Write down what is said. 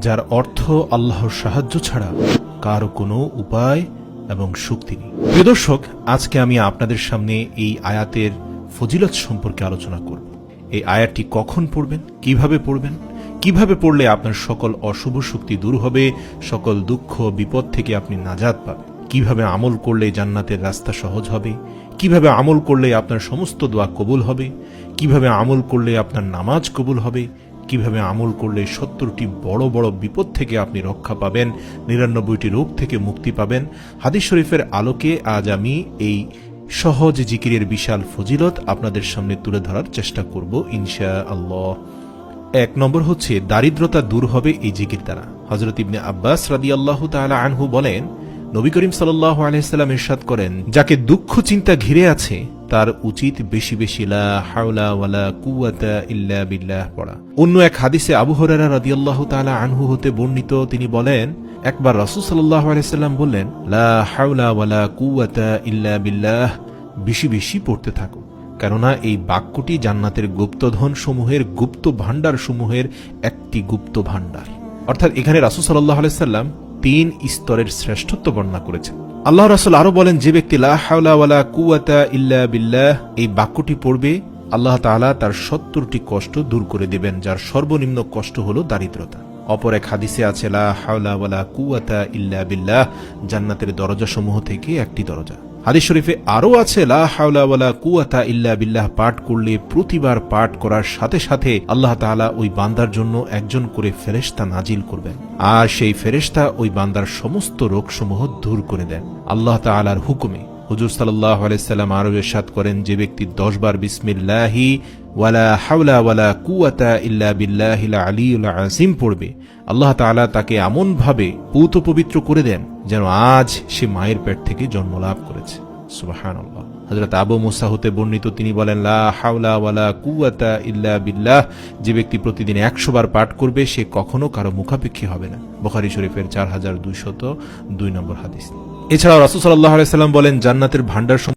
যার অর্থ আল্লাহর সাহায্য ছাড়া কারও কোনো উপায় এবং শক্তি নেই। প্রিয় দর্শক, আজকে আমি আপনাদের সামনে এই আয়াতের ফজিলত সম্পর্কে আলোচনা করব। এই আয়াতটি কখন পড়বেন, কীভাবে পড়বেন, কীভাবে পড়লে আপনার সকল অশুভ শক্তি দূর হবে, সকল দুঃখ, বিপদ থেকে আপনি নাজাত পাবেন? কীভাবে আমল করলে জান্নাতের রাস্তা সহজ হবে? কীভাবে আমল করলে আপনার সমস্ত দোয়া কবুল হবে? কীভাবে আমল করলে আপনার নামাজ কবুল হবে? কীভাবে আমল করলে সত্তরটি বড় বড় বিপদ থেকে আপনি রক্ষা পাবেন, নিরানব্বইটি রোগ থেকে মুক্তি পাবেন? হাদিস শরীফের আলোকে আজ আমি এই সহজ জিকিরের বিশাল ফজিলত আপনাদের সামনে তুলে ধরার চেষ্টা করব ইনশা আল্লাহ এক নম্বর হচ্ছে, দারিদ্রতা দূর হবে এই জিকির দ্বারা। হজরত ইবনে আব্বাস রাদি আল্লাহ তালা আনহু বলেন নবী করিম সাল্লাহ আলাইসাল্লাম ইরশাদ করেন, যাকে দুঃখ চিন্তা ঘিরে আছে, তার উচিত বেশি বেশি লা হাওলা ওয়ালা কুওয়াতা ইল্লা বিল্লাহ পড়া। অন্য এক হাদিসে আবু হরারা রাদিয়াল্লাহু তাআলা আনহু হতে বর্ণিত, তিনি বলেন, একবার রাসূল সাল্লাল্লাহু আলাইহি সাল্লাম বললেন, লা হাওলা ওয়ালা কুওয়াতা ইল্লা বিল্লাহ, বেশি বেশি পড়তে থাকো। কেননা এই বাক্যটি জান্নাতের গুপ্তধন সমূহের গুপ্ত ভাণ্ডার সমূহের একটি গুপ্ত ভাণ্ডার অর্থাৎ এখানে রাসূল সাল্লাল্লাহু আলাইহি সাল্লাম তিন স্তরের শ্রেষ্ঠত্ব বর্ণনা করেছেন। আল্লাহ রাসুল আরও বলেন, যে ব্যক্তি লা কুয়াতা ইল্লা বিল্লাহ, এই বাক্যটি পড়বে, আল্লাহ তালা তার সত্তরটি কষ্ট দূর করে দেবেন, যার সর্বনিম্ন কষ্ট হল দারিদ্রতা। অপর এক হাদিসে আছে, লা হাওলা ওয়ালা কুয়াতা ইল্লা বিল্লাহ, জান্নাতের দরজা সমূহ থেকে একটি দরজা। হাদিস শরীফে আরও আছে, লা হাওলা ওয়ালা কুওয়াতা ইল্লা বিল্লাহ পাঠ করলে প্রতিবার পাঠ করার সাথে সাথে আল্লাহ তাআলা ওই বান্দার জন্য একজন করে ফেরেশতা নাজিল করবেন। আর সেই ফেরেশতা ওই বান্দার সমস্ত রোগসমূহ দূর করে দেন। আল্লাহ তাআলার হুকুমে হুজুর সাল্লাহ আলাইসাল্লাম আরও এরশাদ করেন যে ব্যক্তি দশ বার বিসমিল্লাহি, ওয়ালা হাওলা ওয়ালা কুয়াতা ইল্লা বিল্লাহিল আলিউল আজিম পড়বে। আল্লাহ তাআলা তাকে এমনভাবে পূত পবিত্র করে দেন যেন আজ সে মায়ের পেট থেকে জন্ম লাভ করেছে। সুবাহান আল্লাহ হজরত আবু মুসা হতে বর্ণিত তিনি বলেন, লা হাওলা ওয়ালা কুয়াতা ইল্লা বিল্লাহ, যে ব্যক্তি প্রতিদিন একশো বার পাঠ করবে, সে কখনো কারও মুখাপেক্ষী হবে না। বখারি শরীফের চার হাজার দুইশত দুই নম্বর হাদিস। এছাড়াও রাসুল সাল্লাহ আলাইসাল্লাম বলেন জান্নাতের ভান্ডার